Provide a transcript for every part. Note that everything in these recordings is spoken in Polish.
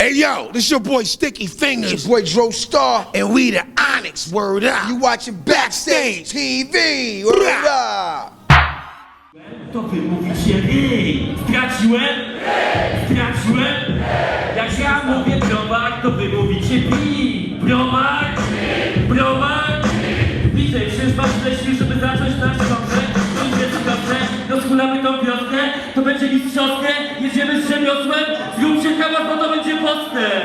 Hey yo, this your boy Sticky It's Fingers, your boy Dro Star. and we the Onyx. Word up. You watching Backstage TV. Word up. To wy mówicie ej! Straciłem? Straciłem? Jak ja mówię browar, to wy mówicie pi! Browar? Browar? Widzę, przecież was wleśli, żeby zacząć nasz rozhulamy tą wiosnę, to będzie mistrzowskie, jedziemy z rzemiosłem, zróbcie hałas, bo to będzie postęp!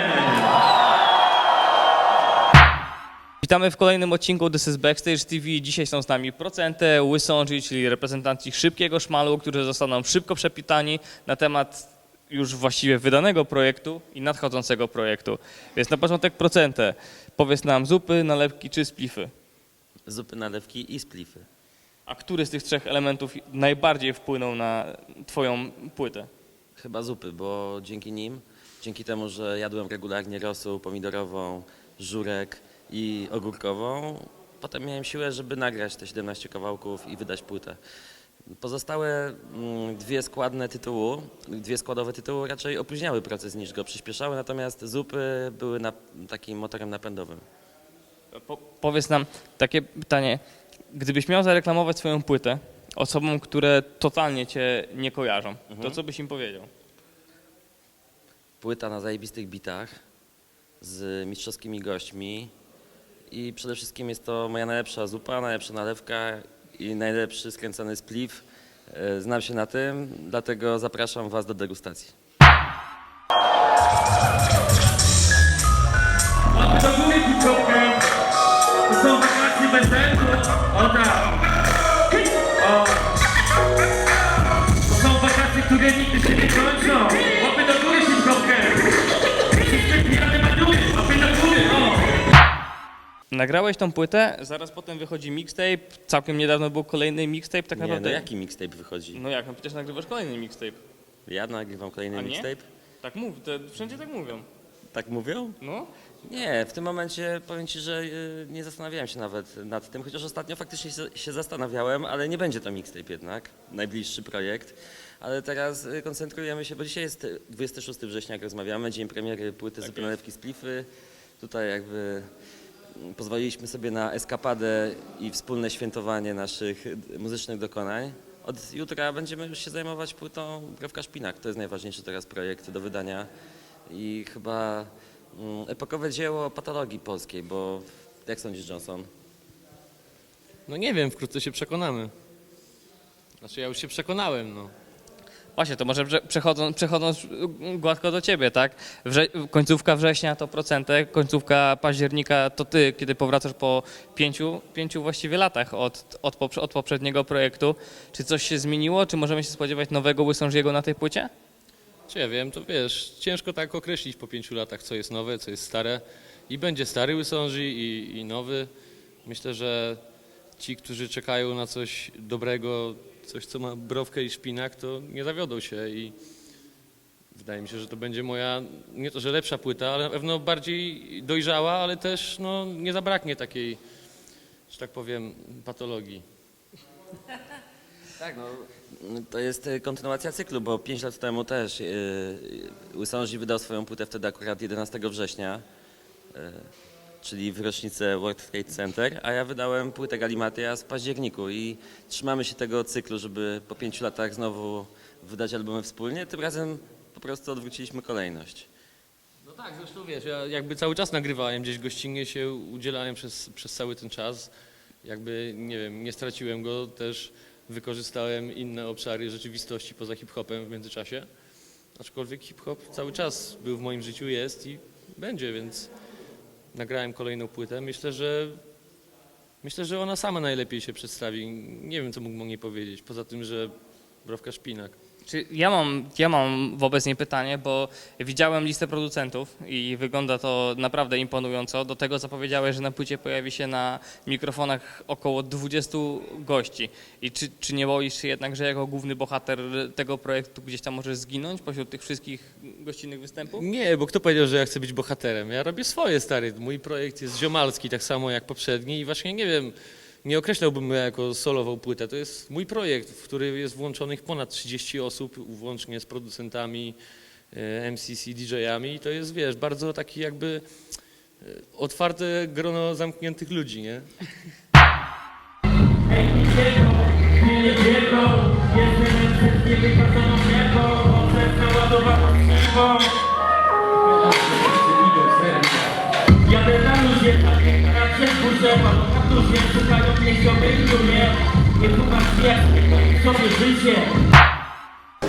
Witamy w kolejnym odcinku This is Backstage TV. Dzisiaj są z nami Procente, Łysąży, czyli reprezentanci szybkiego szmalu, którzy zostaną szybko przepitani na temat już właściwie wydanego projektu i nadchodzącego projektu. Więc na początek Procente. Powiedz nam zupy, nalewki czy splify. zupy, nalewki i splify. A który z tych trzech elementów najbardziej wpłynął na twoją płytę? Chyba zupy, bo dzięki nim, dzięki temu, że jadłem regularnie rosół pomidorową, żurek i ogórkową, potem miałem siłę, żeby nagrać te 17 kawałków i wydać płytę. Pozostałe mm, dwie składne tytułu, dwie składowe tytuły raczej opóźniały proces niż go przyspieszały, natomiast zupy były na, takim motorem napędowym. Po, powiedz nam takie pytanie. Gdybyś miał zareklamować swoją płytę osobom, które totalnie cię nie kojarzą, to co byś im powiedział? płyta na zajebistych bitach z mistrzowskimi gośćmi i przede wszystkim jest to moja najlepsza zupa, najlepsza nalewka i najlepszy skręcony spliff. E, Znam się na tym, dlatego zapraszam Was do degustacji. Bez sensu! O tak! O! To są wakacje, które nigdy się nie kończą! Łapy do góry, krótkę! Wszyscy pijane! Łapy do góry, o! Nagrałeś tą płytę, zaraz potem wychodzi mixtape, całkiem niedawno był kolejny mixtape, tak Nie, no naprawdę. jaki mixtape wychodzi? No jak, no przecież nagrywasz kolejny mixtape. Ja nagrywam kolejny nie? mixtape? Tak mów, to wszędzie tak mówią. Tak mówią? No, Nie, w tym momencie powiem Ci, że y, nie zastanawiałem się nawet nad tym, chociaż ostatnio faktycznie się, się zastanawiałem, ale nie będzie to mixtape jednak, najbliższy projekt. Ale teraz y, koncentrujemy się, bo dzisiaj jest y, 26 września, jak rozmawiamy, dzień premiery płyty tak Nalewki Splify. Tutaj jakby mm, pozwoliliśmy sobie na eskapadę i wspólne świętowanie naszych y, muzycznych dokonań. Od jutra będziemy już się zajmować płytą Brewka Szpinak. To jest najważniejszy teraz projekt do wydania i chyba epokowe dzieło patologii polskiej, bo jak sądzisz Johnson? No nie wiem, wkrótce się przekonamy. Znaczy ja już się przekonałem, no. właśnie, to może prze- przechodząc, przechodząc gładko do ciebie, tak? Wrze- końcówka września to procentek, końcówka października to ty, kiedy powracasz po pięciu, pięciu właściwie latach od, od, poprze- od poprzedniego projektu. Czy coś się zmieniło? Czy możemy się spodziewać nowego Łysążiego na tej płycie? Ja wiem, to wiesz, ciężko tak określić po pięciu latach, co jest nowe, co jest stare. I będzie stary Łysąży i, i nowy. Myślę, że ci, którzy czekają na coś dobrego, coś, co ma browkę i szpinak, to nie zawiodą się i wydaje mi się, że to będzie moja, nie to, że lepsza płyta, ale na pewno bardziej dojrzała, ale też no, nie zabraknie takiej, że tak powiem, patologii. Tak, no. To jest y, kontynuacja cyklu, bo 5 lat temu też yy, Łysąży wydał swoją płytę wtedy akurat 11 września, y, czyli w rocznicę World Trade Center, a ja wydałem płytę Galimatia w październiku i trzymamy się tego cyklu, żeby po 5 latach znowu wydać albumy wspólnie. Tym razem po prostu odwróciliśmy kolejność. No tak, zresztą wiesz, ja jakby cały czas nagrywałem, gdzieś gościnnie się udzielałem przez, przez cały ten czas. Jakby, nie wiem, nie straciłem go, też wykorzystałem inne obszary rzeczywistości poza hip-hopem w międzyczasie. Aczkolwiek hip-hop cały czas był w moim życiu, jest i będzie, więc nagrałem kolejną płytę. Myślę, że myślę, że ona sama najlepiej się przedstawi. Nie wiem, co mógł nie powiedzieć, poza tym, że browka szpinak. Czy ja mam, ja mam wobec niej pytanie, bo widziałem listę producentów i wygląda to naprawdę imponująco. Do tego zapowiedziałeś, że na płycie pojawi się na mikrofonach około 20 gości. I czy, czy nie boisz się jednak, że jako główny bohater tego projektu gdzieś tam możesz zginąć pośród tych wszystkich gościnnych występów? Nie, bo kto powiedział, że ja chcę być bohaterem? Ja robię swoje, stary. Mój projekt jest ziomalski, tak samo jak poprzedni i właśnie nie wiem, nie określałbym go jako solową płytę. To jest mój projekt, w który jest włączonych ponad 30 osób, włącznie z producentami, e, MCC DJ-ami i to jest, wiesz, bardzo taki jakby e, otwarte grono zamkniętych ludzi, nie? Ej, dziecko, nie dziecko, jestem przez katusie, szukają mnie, ściągnięciu mnie, nie tłumacz mnie, sobie życie.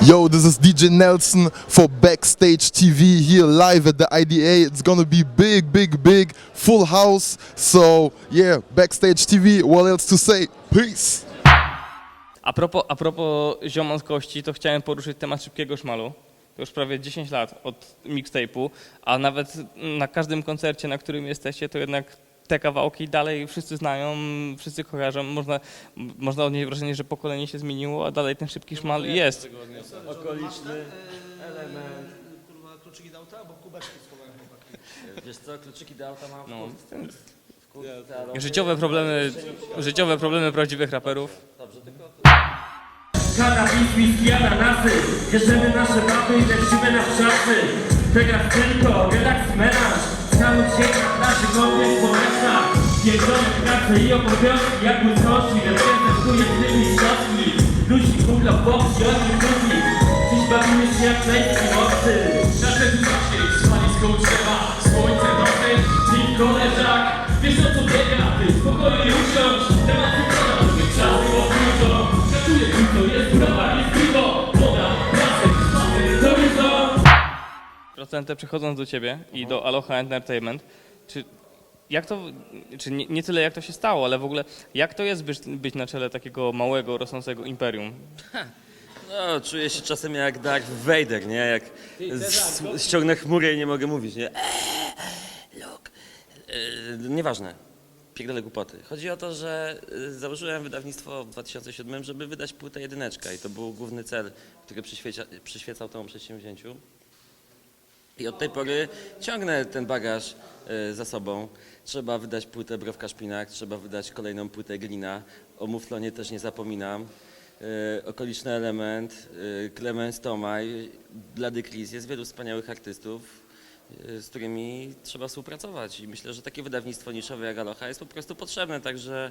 Yo, this is DJ Nelson for Backstage TV here live at the IDA. It's gonna be big, big, big, full house. So, yeah, Backstage TV, what else to say? Peace! A propos, a propos ziomonskości, to chciałem poruszyć temat szybkiego szmalu. To już prawie 10 lat od mixtape'u, a nawet na każdym koncercie, na którym jesteście, to jednak te kawałki dalej wszyscy znają, wszyscy kojarzą. Można, można odnieść wrażenie, że pokolenie się zmieniło, a dalej ten szybki szmal jest. Okoliczny element. Wiesz co, kluczyki do auta mam No, w kurt- w kurtce, ale- życiowe problemy, życiowe problemy prawdziwych raperów. Kanabis, whisky, ananasy Bierzemy nasze baby i lecimy na wczasy Teraz tylko relaks menaż Cały dzień na plaży, głowie społeczna Pierdolę pracę i obowiązki. Jak błyskości Reprezentuję z tymi środki Ludzi kugla w bok, środki krótki Dziś bawimy się jak lejski mocy Nasze duszaki, spalisko u drzewa Słońce nocy, dzień koleżak Wiesz o co biega, ty spokojnie usiądź. Temat wygląda, czasy było dużo Gratuluję, to jest. Prawa, jest piwo. Woda, piasek, szmaty, to jest to przechodząc do ciebie i do Aloha Entertainment, czy jak to, czy nie, nie tyle jak to się stało, ale w ogóle jak to jest być, być na czele takiego małego, rosnącego imperium? No, czuję się czasem jak Darth Vader, nie? Jak z, ściągnę chmurę i nie mogę mówić, nie? Eee, Luke. Eee, nieważne. Pierdolę głupoty. Chodzi o to, że y, założyłem wydawnictwo w 2007, żeby wydać płytę jedyneczka i to był główny cel, który przyświeca, przyświecał temu przedsięwzięciu. I od tej pory ciągnę ten bagaż y, za sobą. Trzeba wydać płytę Browka Szpinak, trzeba wydać kolejną płytę Glina. O Muflonie też nie zapominam. Y, okoliczny element, y, Clemens Tomaj, Blady Chris. Jest wielu wspaniałych artystów, z którymi trzeba współpracować. I myślę, że takie wydawnictwo niszowe jak Aloha jest po prostu potrzebne. Także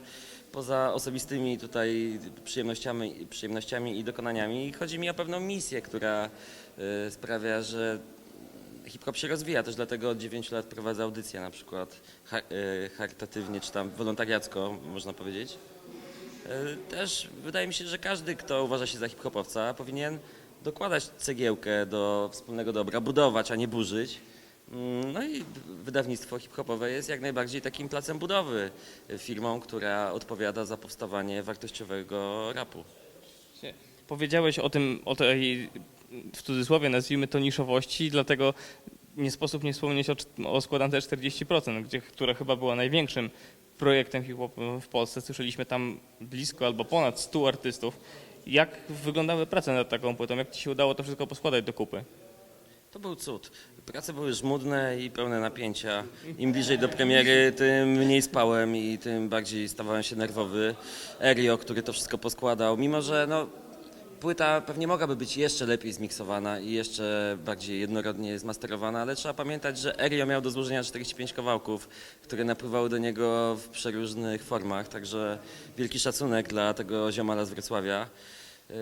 poza osobistymi tutaj przyjemnościami, przyjemnościami i dokonaniami chodzi mi o pewną misję, która sprawia, że hip-hop się rozwija, też dlatego od 9 lat prowadzę audycje na przykład e, charytatywnie, czy tam wolontariacko, można powiedzieć. E, Też wydaje mi się, że każdy, kto uważa się za hip-hopowca, powinien dokładać cegiełkę do wspólnego dobra, budować, a nie burzyć. Mm, No i wydawnictwo hip-hopowe jest jak najbardziej takim placem budowy, e, firmą, która odpowiada za powstawanie wartościowego rapu. Powiedziałeś o tym, o tej, w cudzysłowie nazwijmy to niszowości, dlatego nie sposób nie wspomnieć o, o składance 40%, gdzie, która chyba była największym projektem w Polsce. Słyszeliśmy tam blisko albo ponad 100 artystów. Jak wyglądały prace nad taką płytą? Jak ci się udało to wszystko poskładać do kupy? To był cud. Prace były żmudne i pełne napięcia. Im bliżej do premiery, tym mniej spałem i tym bardziej stawałem się nerwowy. Erio, który to wszystko poskładał, mimo że no, płyta pewnie mogłaby być jeszcze lepiej zmiksowana i jeszcze bardziej jednorodnie zmasterowana, ale trzeba pamiętać, że Erio miał do złożenia 45 kawałków, które napływały do niego w przeróżnych formach, także wielki szacunek dla tego ziomala z Wrocławia. Yy,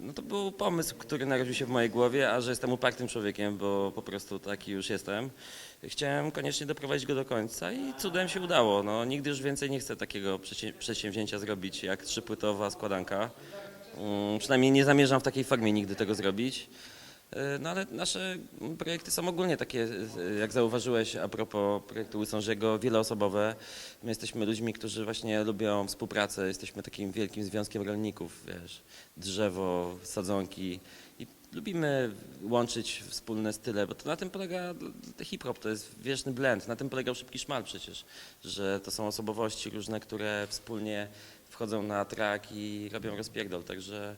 No to był pomysł, który narodził się w mojej głowie, a że jestem upartym człowiekiem, bo po prostu taki już jestem, chciałem koniecznie doprowadzić go do końca i cudem się udało. No, nigdy już więcej nie chcę takiego przedsię- przedsięwzięcia zrobić jak trzypłytowa składanka. Mm, Przynajmniej nie zamierzam w takiej formie nigdy tego zrobić. Yy, No ale nasze projekty są ogólnie takie, yy, jak zauważyłeś a propos projektu Łysążego, wieloosobowe. My jesteśmy ludźmi, którzy właśnie lubią współpracę, jesteśmy takim wielkim związkiem rolników, wiesz, drzewo, sadzonki i lubimy łączyć wspólne style, bo to na tym polega hip-hop, to jest wieczny blend, na tym polegał Szybki Szmal przecież, że to są osobowości różne, które wspólnie wchodzą na track i robią rozpierdol, także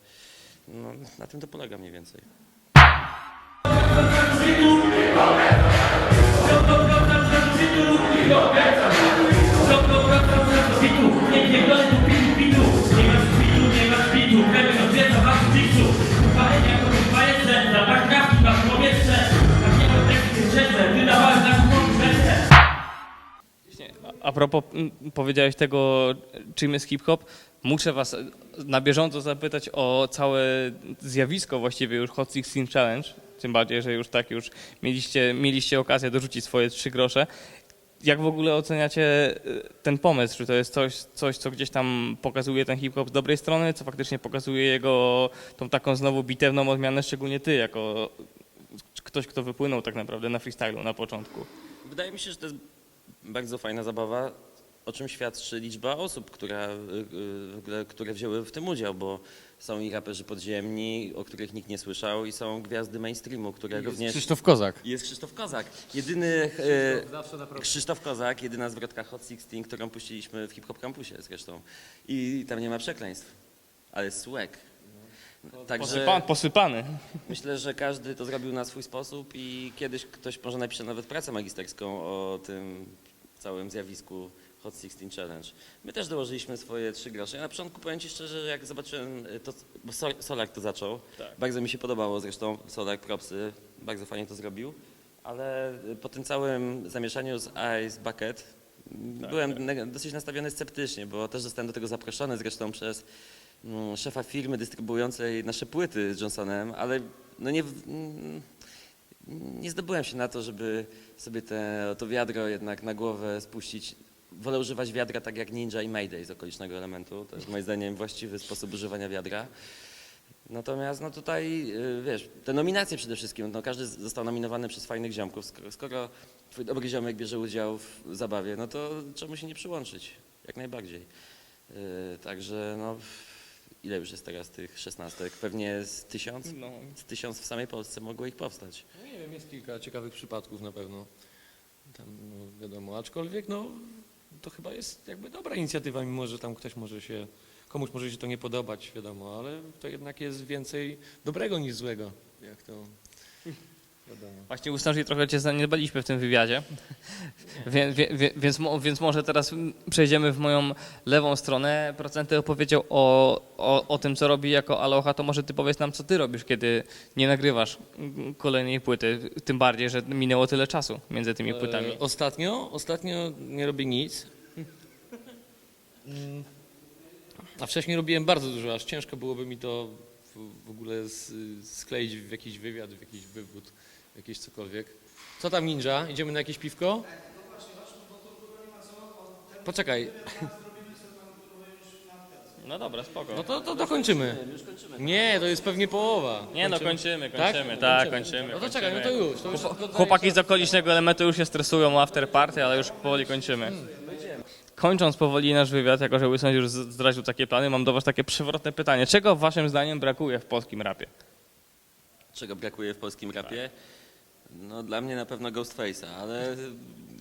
no, na tym to polega mniej więcej. Nie a propos mm, powiedziałeś tego, czym jest hip-hop, muszę was na bieżąco zapytać o całe zjawisko właściwie już Hot 16 Challenge, tym bardziej, że już tak już mieliście, mieliście okazję dorzucić swoje trzy grosze. Jak w ogóle oceniacie y, ten pomysł? Czy to jest coś, coś co gdzieś tam pokazuje ten hip-hop z dobrej strony, co faktycznie pokazuje jego tą taką znowu bitewną odmianę, szczególnie ty, jako ktoś, kto wypłynął tak naprawdę na freestylu na początku? Wydaje mi się, że to jest bardzo fajna zabawa, o czym świadczy liczba osób, która, y, y, w ogóle, które wzięły w tym udział, bo są i raperzy podziemni, o których nikt nie słyszał i są gwiazdy mainstreamu, które również... Krzysztof Kozak. Jest Krzysztof Kozak. Jedyny e, Krzysztof Kozak, jedyna zwrotka Hot 16, którą puściliśmy w Hip Hop Campusie zresztą. I tam nie ma przekleństw, ale swag. Także Posypany, posypany. myślę, że każdy to zrobił na swój sposób i kiedyś ktoś może napisze nawet pracę magisterską o tym całym zjawisku Hot 16 Challenge. My też dołożyliśmy swoje trzy grosze. Ja na początku powiem Ci szczerze, że jak zobaczyłem e, to, bo Sol- Solark to zaczął, bardzo mi się podobało zresztą, Solark propsy, bardzo fajnie to zrobił, ale e, po tym całym zamieszaniu z Ice Bucket m, byłem neg- dosyć nastawiony sceptycznie, bo też zostałem do tego zaproszony zresztą przez mm, szefa firmy dystrybuującej nasze płyty z Johnsonem, ale no nie, nie zdobyłem się na to, żeby sobie te, to wiadro jednak na głowę spuścić. Wolę używać wiadra tak jak Ninja i Mayday z okolicznego elementu. To jest moim zdaniem właściwy sposób używania wiadra. Natomiast no tutaj, y, wiesz, te nominacje przede wszystkim, no każdy został nominowany przez fajnych ziomków. Skoro, skoro twój dobry ziomek bierze udział w zabawie, no to czemu się nie przyłączyć? Jak najbardziej. Y, Także no, ile już jest teraz tych szesnastek? Pewnie z tysiąc? No. Z tysiąc w samej Polsce mogło ich powstać. No nie wiem, jest kilka ciekawych przypadków na pewno. Tam, no, wiadomo, aczkolwiek no, to chyba jest jakby dobra inicjatywa, mimo że tam ktoś może się, komuś może się to nie podobać, wiadomo, ale to jednak jest więcej dobrego niż złego, jak to. Właśnie uznasz, trochę cię zaniedbaliśmy w tym wywiadzie, wie, wie, wie, więc, więc może teraz przejdziemy w moją lewą stronę. Procenty opowiedział o, o, o tym, co robi jako Aloha, to może ty powiedz nam, co ty robisz, kiedy nie nagrywasz kolejnej płyty, tym bardziej, że minęło tyle czasu między tymi płytami. E, ostatnio, ostatnio nie robię nic. A wcześniej robiłem bardzo dużo, aż ciężko byłoby mi to w, ogóle skleić w jakiś wywiad, w jakiś wywód, jakieś cokolwiek. Co tam ninja? Idziemy na jakieś piwko? Poczekaj, No dobra, spoko. no to, to dokończymy. Nie, to jest pewnie połowa. nie no, kończymy, kończymy, tak, kończymy. No to czekaj, no to już. To już Chłopaki z okolicznego elementu już się stresują o after party, ale już powoli kończymy. Kończąc powoli nasz wywiad, jako że Wilson już z- zdradził takie plany, mam do was takie przewrotne pytanie. Czego waszym zdaniem brakuje w polskim rapie? Czego brakuje w polskim rapie? No dla mnie na pewno Ghostface'a, ale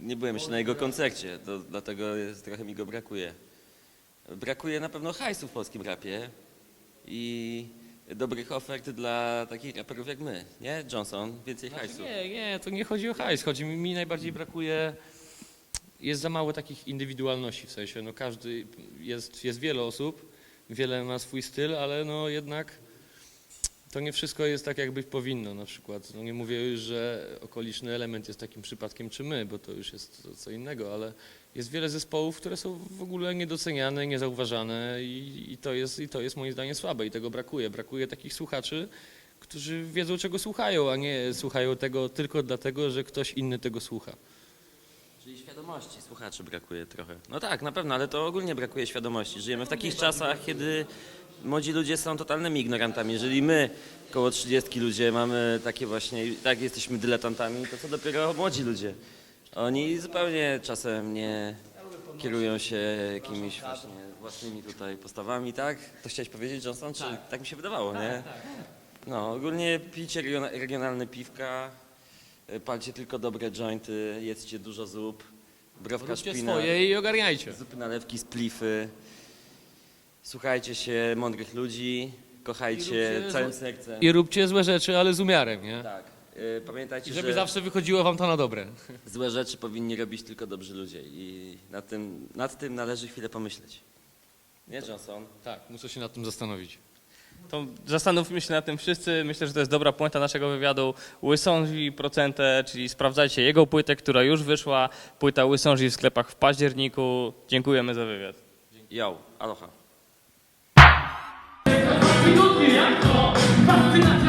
nie byłem jeszcze na jego koncercie, to dlatego jest, trochę mi go brakuje. Brakuje na pewno hajsu w polskim rapie i dobrych ofert dla takich raperów jak my, nie? Johnson, więcej hajsu. Nie, nie, to nie chodzi o hajs. Chodzi mi, mi najbardziej brakuje. Jest za mało takich indywidualności w sensie. No każdy jest, jest wiele osób, wiele ma swój styl, ale no jednak to nie wszystko jest tak, jak być powinno. Na przykład, no nie mówię już, że okoliczny element jest takim przypadkiem czy my, bo to już jest co innego, ale jest wiele zespołów, które są w ogóle niedoceniane, niezauważane i, i, to jest, i to jest moim zdaniem słabe i tego brakuje. Brakuje takich słuchaczy, którzy wiedzą czego słuchają, a nie słuchają tego tylko dlatego, że ktoś inny tego słucha. Czyli świadomości słuchaczy brakuje trochę. No tak, na pewno, ale to ogólnie brakuje świadomości. Żyjemy w takich czasach, kiedy młodzi ludzie są totalnymi ignorantami. Jeżeli my, koło 30 ludzie, mamy takie właśnie, tak jesteśmy dyletantami, to co dopiero młodzi ludzie. Oni zupełnie czasem nie kierują się jakimiś właśnie własnymi tutaj postawami, tak? To chciałeś powiedzieć, Johnson? Czy tak, mi się wydawało, nie? No, ogólnie pijcie regiona- regionalne piwka, y, palcie tylko dobre jointy, jedzcie dużo zup, browka Róbcie szpina, swoje i ogarniajcie. zupy nalewki z plify. Słuchajcie się mądrych ludzi, kochajcie całym sercem. I róbcie złe rzeczy, ale z umiarem, nie? Tak. Y, pamiętajcie, I żeby że zawsze wychodziło wam to na dobre. złe rzeczy powinni robić tylko dobrzy ludzie i nad tym, nad tym należy chwilę pomyśleć. Nie, Johnson? Tak, muszę się nad tym zastanowić. To zastanówmy się nad tym wszyscy. Myślę, że to jest dobra puenta naszego wywiadu. Łysążi Procentę, czyli sprawdzajcie jego płytę, która już wyszła. Płyta Łysążi w sklepach w październiku. Dziękujemy za wywiad. Yo, aloha. 命やっとバ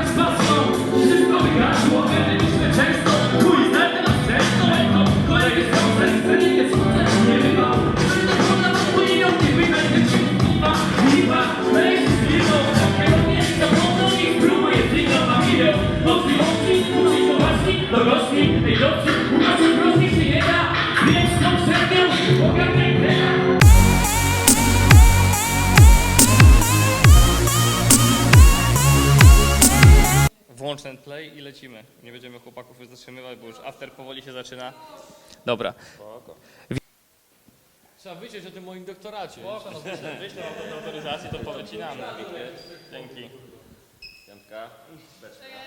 play i lecimy. Nie będziemy chłopaków już zatrzymywać, bo już after powoli się zaczyna. Dobra. Trzeba wyciąć o tym moim doktoracie. Spoko, no wyślę, wyślę wam autoryzację, to powycinamy. Dzięki. Piątka.